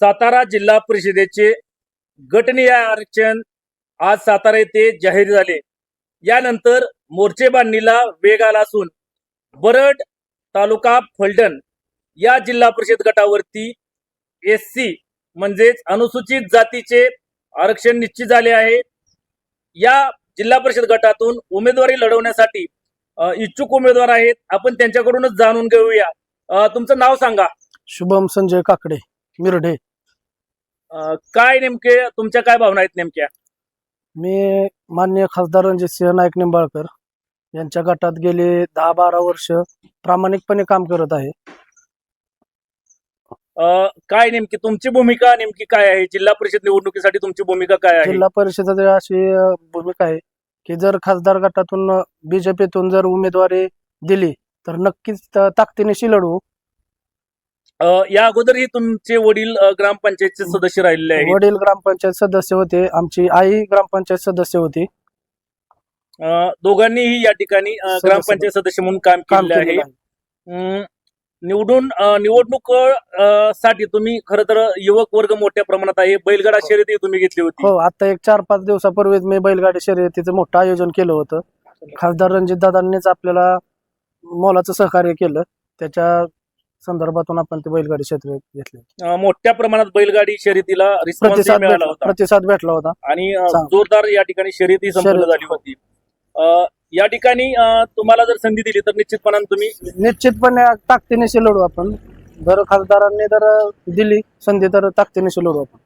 सातारा जिल्हा परिषदेचे गटनीय आरक्षण आज सातारा येथे जाहीर झाले. यानंतर मोर्चे बांधणीला वेग आला असून बरड तालुका फलटण या जिल्हा परिषद गटावरती एस सी म्हणजेच अनुसूचित जातीचे आरक्षण निश्चित झाले आहे. या जिल्हा परिषद गटातून उमेदवारी लढवण्यासाठी इच्छुक उमेदवार आहेत. आपण त्यांच्याकडूनच जाणून घेऊया. तुमचं नाव सांगा. शुभम संजय काकडे मिरढे. काय नेमके तुमच्या काय भावना आहेत नेमक्या? मी माननीय खासदार रणजित सिंह नाईक निंबाळकर यांच्या गटात गेले दहा बारा वर्ष प्रामाणिकपणे काम करत आहे. अ, काय नेमकी तुमची भूमिका नेमकी काय आहे? जिल्हा परिषद निवडणुकीसाठी तुमची भूमिका काय आहे? जिल्हा परिषदेची अशी अ, भूमिका आहे की जर खासदार गटातून बीजेपीतून जर उमेदवारी दिली तर नक्कीच त- ताकदीनिशी लढवू या अगोदरही तुमचे वडील ग्रामपंचायतचे सदस्य राहिलेले आहेत. वडील ग्रामपंचायत सदस्य होते आमची आई ग्रामपंचायत सदस्य होती. दोघांनीही या ठिकाणी ग्रामपंचायत सदस्य म्हणून काम केलेलं आहे. निवडून निवडणूकसाठी तुम्ही खर तर युवक वर्ग मोठ्या प्रमाणात आहे. बैलगाडा शर्यती तुम्ही घेतली होती. हो आता एक चार पाच दिवसापूर्वीच मी बैलगाडी शर्यतीचं मोठं आयोजन केलं होतं. खासदार रणजित दादांनीच आपल्याला मोलाचं सहकार्य केलं. त्याच्या संदर्भातून आपण ते बैलगाडी शर्यत घेतली. अ, मोठ्या प्रमाणात बैलगाडी शर्यतीला रिस्पॉन्स प्रतिसाद मिळाला भेटला होता. प्रतिसाद भेटला होता. आणि अ, जोरदार या ठिकाणी शर्यती संपन्न शर्यत- झाली होती. अ, या ठिकाणी अ, तुम्हाला जर संधी दिली तर निश्चितपणाने तुम्ही निश्चितपणे ताकदीनिशी लढू आपण. जर खासदारांनी जर दिली संधी तर ताकदीनिशी लढू आपण.